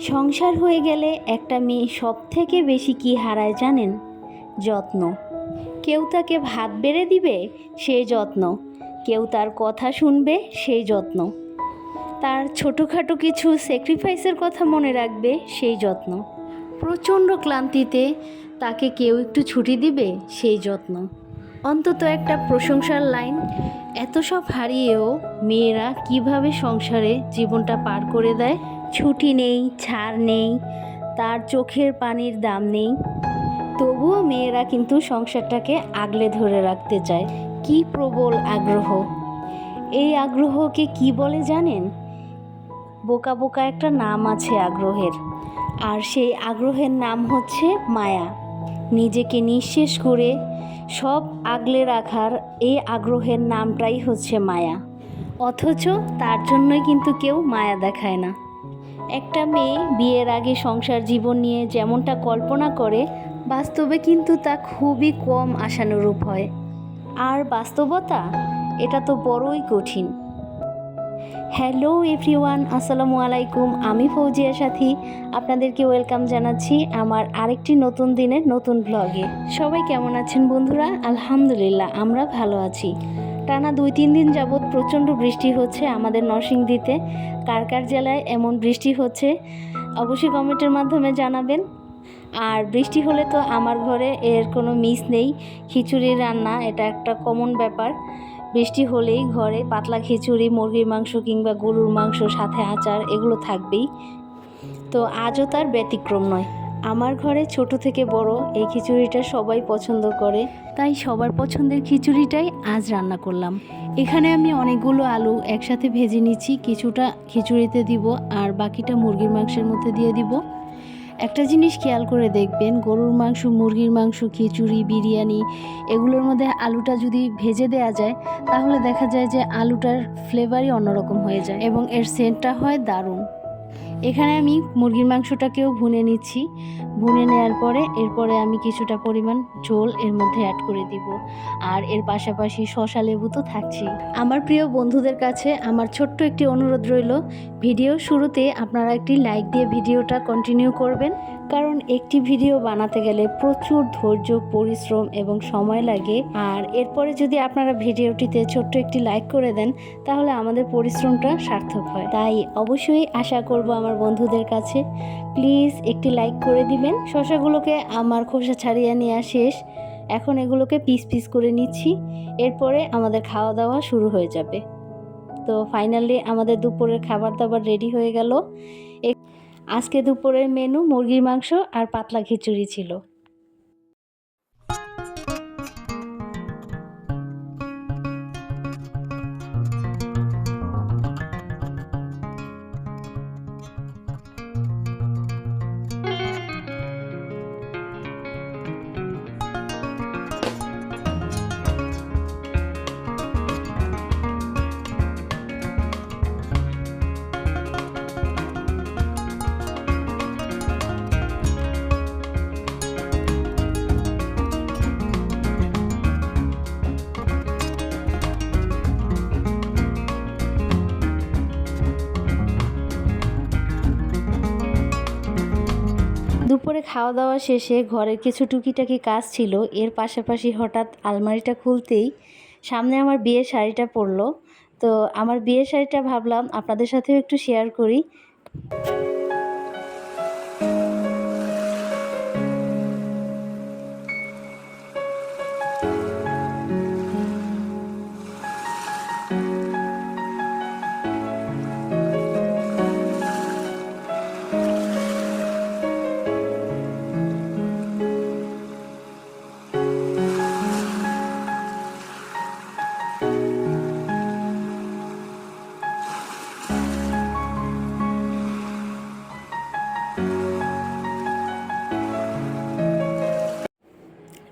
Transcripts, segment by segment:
সংসার হয়ে গেলে একটা মেয়ে সব থেকে বেশি কি হারায় জানেন? যত্ন। কেউ তাকে ভাত বেড়ে দিবে সেই যত্ন। কেউ তার কথা শুনবে সেই যত্ন। তার ছোটোখাটো কিছু স্যাক্রিফাইসের কথা মনে রাখবে, সেই যত্ন। প্রচণ্ড ক্লান্তিতে তাকে কেউ একটু ছুটি দিবে, সেই যত্ন। অন্তত একটা প্রশংসার লাইন। এত সব হারিয়েও মেয়েরা কীভাবে সংসারে জীবনটা পার করে দেয়? ছুটি নেই, ছাড় নেই, তার চোখের পানির দাম নেই। তবুও মেয়েরা কিন্তু সংসারটাকে আগলে ধরে রাখতে চায়। কি প্রবল আগ্রহ। এই আগ্রহকে কি বলে জানেন? বোকা বোকা একটা নাম আছে আগ্রহের। আর সেই আগ্রহের নাম হচ্ছে মায়া। নিজেকে নিঃশেষ করে সব আগলে রাখার এই আগ্রহের নামটাই হচ্ছে মায়া। অথচ তার জন্যই কিন্তু কেউ মায়া দেখায় না। একটা মেয়ে বিয়ের আগে সংসার জীবন নিয়ে যেমনটা কল্পনা করে, বাস্তবে কিন্তু তা খুবই কম আশানুরূপ হয়। আর বাস্তবতা? এটা তো বড়ই কঠিন। হ্যালো এভরিওয়ান, আসসালামু আলাইকুম। আমি ফৌজিয়া সাথী। আপনাদেরকে ওয়েলকাম জানাচ্ছি আমার আরেকটি নতুন দিনের নতুন ব্লগে। সবাই কেমন আছেন বন্ধুরা? আলহামদুলিল্লাহ, আমরা ভালো আছি। টানা দুই তিন দিন যাবৎ প্রচণ্ড বৃষ্টি হচ্ছে আমাদের নরসিংদীতে। কার কার জেলায় এমন বৃষ্টি হচ্ছে, অবশ্যই কমেন্টের মাধ্যমে জানাবেন। আর বৃষ্টি হলে তো আমার ঘরে এর কোনো মিস নেই, খিচুড়ি রান্না এটা একটা কমন ব্যাপার। বৃষ্টি হলেই ঘরে পাতলা খিচুড়ি, মুরগির মাংস কিংবা গরুর মাংস, সাথে আচার, এগুলো থাকবেই। তো আজও তার ব্যতিক্রম নয়। আমার ঘরে ছোট থেকে বড় এই খিচুড়িটা সবাই পছন্দ করে। তাই সবার পছন্দের খিচুড়িটাই আজ রান্না করলাম। এখানে আমি অনেকগুলো আলু একসাথে ভেজে নিচ্ছি, কিছুটা খিচুড়িতে দিব আর বাকিটা মুরগির মাংসের মধ্যে দিয়ে দিব। একটা জিনিস খেয়াল করে দেখবেন, গরুর মাংস, মুরগির মাংস, খিচুড়ি, বিরিয়ানি, এগুলোর মধ্যে আলুটা যদি ভেজে দেওয়া যায়, তাহলে দেখা যায় যে আলুটার ফ্লেভারই অন্যরকম হয়ে যায় এবং এর সেন্টটা হয় দারুণ। এখানে আমি মুরগির মাংসটাকেও ভুনে নিচ্ছি। ভুনে নেওয়ার পরে এরপরে আমি কিছুটা পরিমাণ ঝোল এর মধ্যে অ্যাড করে দিব। আর এর পাশাপাশি শশা লেবু তো থাকছি আমার প্রিয় বন্ধুদের কাছে আমার ছোট্ট একটি অনুরোধ রইল, ভিডিও শুরুতে আপনারা একটি লাইক দিয়ে ভিডিওটা কন্টিনিউ করবেন। কারণ একটি ভিডিও বানাতে গেলে প্রচুর ধৈর্য, পরিশ্রম এবং সময় লাগে। আর এরপরে যদি আপনারা ভিডিওটিতে ছোট্ট একটি লাইক করে দেন, তাহলে আমাদের পরিশ্রমটা সার্থক হয়। তাই অবশ্যই আশা করব আমার বন্ধুদের কাছে। প্লিজ একটি লাইক করে দিবেন। শশাগুলোকে আমার খোসা ছাড়িয়ে নেওয়া শেষ। এখন এগুলোকে পিস পিস করে নিচ্ছি। এরপরে আমাদের খাওয়া দাওয়া শুরু হয়ে যাবে। তো ফাইনালি আমাদের দুপুরের খাবার দাবার রেডি হয়ে গেল। আজকে দুপুরের মেনু মুরগির মাংস আর পাতলা খিচুড়ি ছিল। দুপুরে খাওয়া দাওয়া শেষে ঘরের কিছু টুকিটাকি কাজ ছিল। এর পাশাপাশি হঠাৎ আলমারিটা খুলতেই সামনে আমার বিয়ের শাড়িটা পরলো। তো আমার বিয়ের শাড়িটা ভাবলাম আপনাদের সাথেও একটু শেয়ার করি।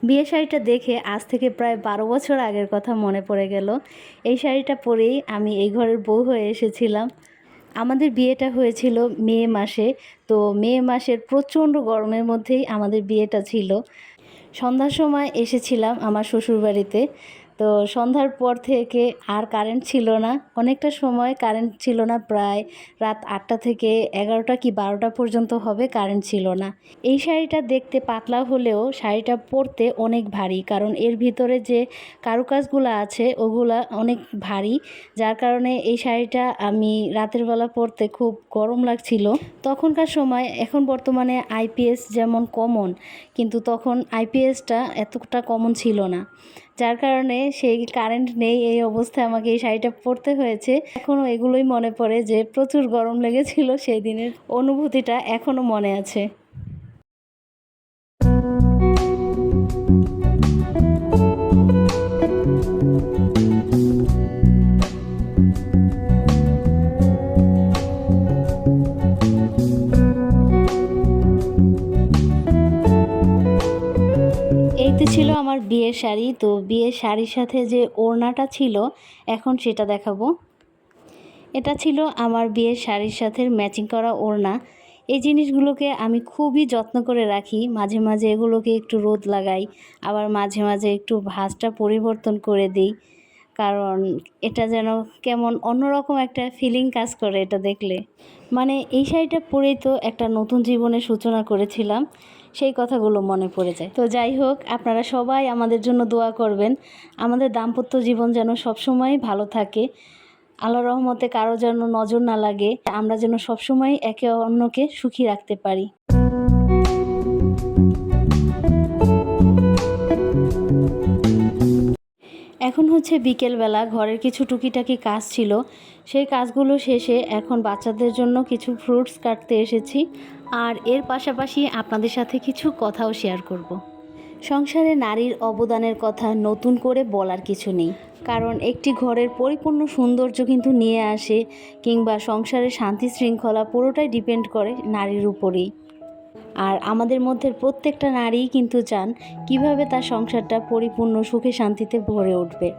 বিয়ে শাড়িটা দেখে আজ থেকে প্রায় বারো বছর আগের কথা মনে পড়ে গেল। এই শাড়িটা পরেই আমি এই ঘরের বউ হয়ে এসেছিলাম। আমাদের বিয়েটা হয়েছিল মে মাসে, তো মে মাসের প্রচণ্ড গরমের মধ্যেই আমাদের বিয়েটা ছিল। সন্ধ্যার সময় এসেছিলাম আমার শ্বশুরবাড়িতে। তো সন্ধ্যার পর থেকে আর কারেন্ট ছিল না। অনেকটা সময় কারেন্ট ছিল না, প্রায় রাত আটটা থেকে এগারোটা কি বারোটা পর্যন্ত হবে কারেন্ট ছিল না। এই শাড়িটা দেখতে পাতলা হলেও শাড়িটা পরতে অনেক ভারী, কারণ এর ভিতরে যে কারুকাজগুলো আছে ওগুলা অনেক ভারী, যার কারণে এই শাড়িটা আমি রাতের বেলা পরতে খুব গরম লাগছিল। তখনকার সময়, এখন বর্তমানে আইপিএস যেমন কমন কিন্তু তখন আইপিএসটা এতটা কমন ছিল না। যার কারণে সেই কারেন্ট নেই, এই অবস্থায় আমাকে এই শাড়িটা পরতে হয়েছে। এখনও এগুলোই মনে পড়ে যে প্রচুর গরম লেগেছিল, সেই দিনের অনুভূতিটা এখনও মনে আছে। শাড়ি, তো বিয়ের শাড়ির সাথে যে ওড়নাটা ছিল, এখন সেটা দেখাবো। এটা ছিল আমার বিয়ের শাড়ির সাথে ম্যাচিং করা ওড়না। এই জিনিসগুলোকে আমি খুবই যত্ন করে রাখি। মাঝে মাঝে এগুলোকে একটু রোদ লাগাই, আবার মাঝে মাঝে একটু ভাঁজটা পরিবর্তন করে দিই। কারণ এটা যেন কেমন অন্যরকম একটা ফিলিং কাজ করে এটা দেখলে। মানে এই শাড়িটা পরেই তো একটা নতুন জীবনের সূচনা করেছিলাম। সেই কথাগুলো মনে পড়ে যায়। তো যাই হোক, আপনারা সবাই আমাদের জন্য দোয়া করবেন। আমাদের দাম্পত্য জীবন যেন সবসময় ভালো থাকে। আল্লাহ রহমতে কারও যেন নজর না লাগে। আমরা যেন সবসময় একে অন্যকে সুখী রাখতে পারি। এখন হচ্ছে বিকেলবেলা, ঘরের কিছু টুকিটাকি কাজ ছিল। সেই কাজগুলো শেষে এখন বাচ্চাদের জন্য কিছু ফ্রুটস কাটতে এসেছি। আর এর পাশাপাশি আপনাদের সাথে কিছু কথাও শেয়ার করব। সংসারে নারীর অবদানের কথা নতুন করে বলার কিছু নেই। কারণ একটি ঘরের পরিপূর্ণ সৌন্দর্য কিন্তু নিয়ে আসে, কিংবা সংসারের শান্তি শৃঙ্খলা পুরোটাই ডিপেন্ড করে নারীর উপরেই। আর আমাদের মধ্যে প্রত্যেকটা নারীই কিন্তু চান কীভাবে তার সংসারটা পরিপূর্ণ সুখে শান্তিতে ভরে উঠবে।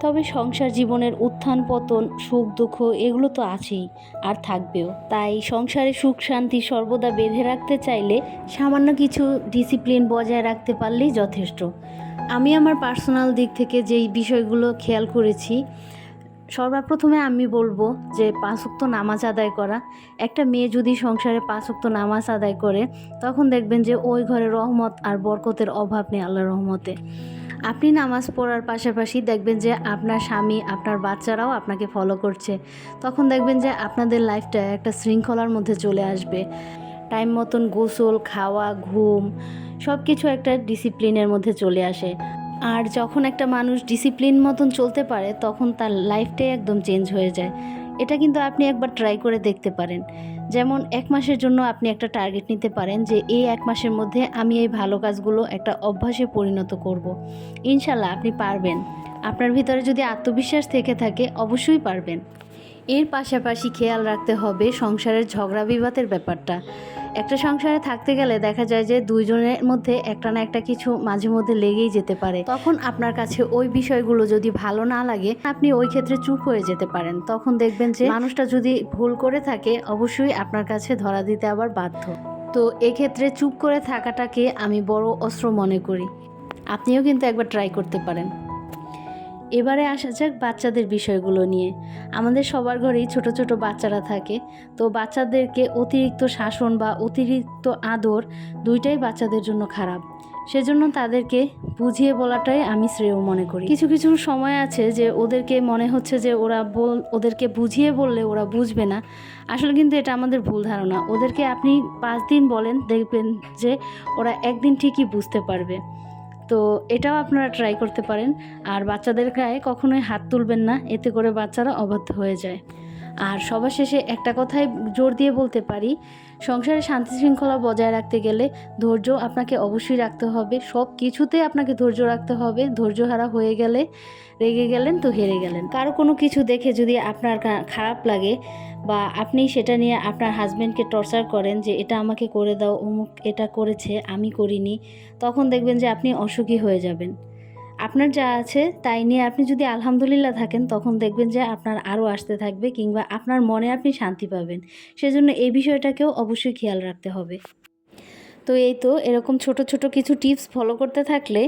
তবে সংসার জীবনের উত্থান, পতন, সুখ, দুঃখ এগুলো তো আছেই আর থাকবেও। তাই সংসারে সুখ, শান্তি সর্বদা বেঁধে রাখতে চাইলে সামান্য কিছু ডিসিপ্লিন বজায় রাখতে পারলেই যথেষ্ট। আমি আমার পার্সোনাল দিক থেকে যেই বিষয়গুলো খেয়াল করেছি সর্বপ্রথমে আমি বলব যে পাঁচক্ত নামাজ আদায় করা। একটা মেয়ে যদি সংসারে পাঁচক্ত নামাজ আদায় করে, তখন দেখবেন যে ওই ঘরে রহমত আর বরকতের অভাব নেই আল্লাহ রহমতে। আপনি নামাজ পড়ার পাশাপাশি দেখবেন যে আপনার স্বামী, আপনার বাচ্চারাও আপনাকে ফলো করছে। তখন দেখবেন যে আপনাদের লাইফটা একটা শৃঙ্খলার মধ্যে চলে আসবে। টাইম মতন গোসল, খাওয়া, ঘুম সব কিছু একটা ডিসিপ্লিনের মধ্যে চলে আসে। আর যখন একটা মানুষ ডিসিপ্লিন মতন চলতে পারে, তখন তার লাইফটাই একদম চেঞ্জ হয়ে যায়। এটা কিন্তু আপনি একবার ট্রাই করে দেখতে পারেন। যেমন এক মাসের জন্য আপনি একটা টার্গেট নিতে পারেন যে, এই এক মাসের মধ্যে আমি এই ভালো কাজগুলো একটা অভ্যাসে পরিণত করব। ইনশাল্লাহ আপনি পারবেন। আপনার ভিতরে যদি আত্মবিশ্বাস থেকে থাকে, অবশ্যই পারবেন। এর পাশাপাশি খেয়াল রাখতে হবে সংসারের ঝগড়া বিবাদের ব্যাপারটা। একটা সংসারে থাকতে গেলে দেখা যায় যে দুইজনের মধ্যে একটা না একটা কিছু মাঝে মধ্যে লেগেই যেতে পারে। তখন আপনার কাছে ওই বিষয়গুলো যদি ভালো না লাগে, আপনি ওই ক্ষেত্রে চুপ হয়ে যেতে পারেন। তখন দেখবেন যে মানুষটা যদি ভুল করে থাকে, অবশ্যই আপনার কাছে ধরা দিতে আবার বাধ্য। তো এক্ষেত্রে চুপ করে থাকাটাকে আমি বড় অস্ত্র মনে করি। আপনিও কিন্তু একবার ট্রাই করতে পারেন। এবারে আসা যাক বাচ্চাদের বিষয়গুলো নিয়ে। আমাদের সবার ঘরেই ছোট ছোট বাচ্চারা থাকে, তো বাচ্চাদেরকে অতিরিক্ত শাসন বা অতিরিক্ত আদর দুইটাই বাচ্চাদের জন্য খারাপ। সেজন্য তাদেরকে বুঝিয়ে বলাটাই আমি শ্রেয় মনে করি। কিছু কিছু সময় আছে যে ওদেরকে মনে হচ্ছে যে ওরা বল, ওদেরকে বুঝিয়ে বললে ওরা বুঝবে না। আসলে কিন্তু এটা আমাদের ভুল ধারণা। ওদেরকে আপনি পাঁচ দিন বলেন, দেখবেন যে ওরা একদিন ঠিকই বুঝতে পারবে। তো এটাও আপনারা ট্রাই করতে পারেন। আর বাচ্চাদের গায়ে কখনোই হাত তুলবেন না, এতে করে বাচ্চারা অবাধ্য হয়ে যায়। আর সবার শেষে একটা কথাই জোর দিয়ে বলতে পারি সংসারে শান্তি শৃঙ্খলা বজায় রাখতে গেলে ধৈর্য আপনাকে অবশ্যই রাখতে হবে। সব কিছুতে আপনাকে ধৈর্য রাখতে হবে। ধৈর্য হারা হয়ে গেলে রেগে গেলেন তো হেরে গেলেন। কারও কোনো কিছু দেখে যদি আপনার খারাপ লাগে বা আপনি সেটা নিয়ে আপনার হাজব্যান্ডকে টর্চার করেন যে, এটা আমাকে করে দাও, অমুক এটা করেছে, আমি করিনি, তখন দেখবেন যে আপনি অসুখী হয়ে যাবেন। আপনার যা আছে তাই নিয়ে আপনি যদি আলহামদুলিল্লাহ থাকেন, তখন দেখবেন যে আপনার আরও আসতে থাকবে কিংবা আপনার মনে আপনি শান্তি পাবেন। সেজন্য এই বিষয়টাকেও অবশ্যই খেয়াল রাখতে হবে। তো এই তো এরকম ছোট ছোট কিছু টিপস ফলো করতে থাকলে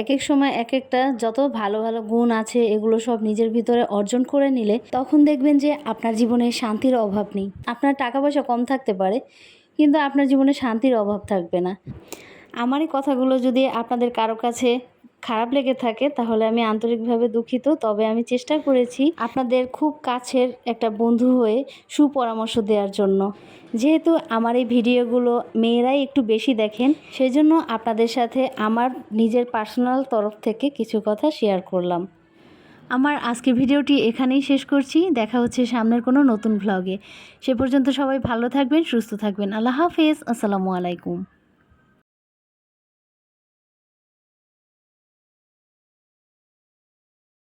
এক এক সময় এক একটা যত ভালো ভালো গুণ আছে এগুলো সব নিজের ভিতরে অর্জন করে নিলে তখন দেখবেন যে আপনার জীবনে শান্তির অভাব নেই। আপনার টাকা পয়সা কম থাকতে পারে, কিন্তু আপনার জীবনে শান্তির অভাব থাকবে না। আমার এই কথাগুলো যদি আপনাদের কারও কাছে খারাপ লেগে থাকে, তাহলে আমি আন্তরিকভাবে দুঃখিত। তবে আমি চেষ্টা করেছি আপনাদের খুব কাছের একটা বন্ধু হয়ে সুপরামর্শ দেওয়ার জন্য। যেহেতু আমার এই ভিডিওগুলো মেয়েরাই একটু বেশি দেখেন, সেজন্য আপনাদের সাথে আমার নিজের পার্সোনাল তরফ থেকে কিছু কথা শেয়ার করলাম। আমার আজকের ভিডিওটি এখানেই শেষ করছি। দেখা হচ্ছে সামনের কোনো নতুন ভ্লগে সে পর্যন্ত সবাই ভালো থাকবেন, সুস্থ থাকবেন। আল্লাহ হাফেজ। আসসালামু আলাইকুম।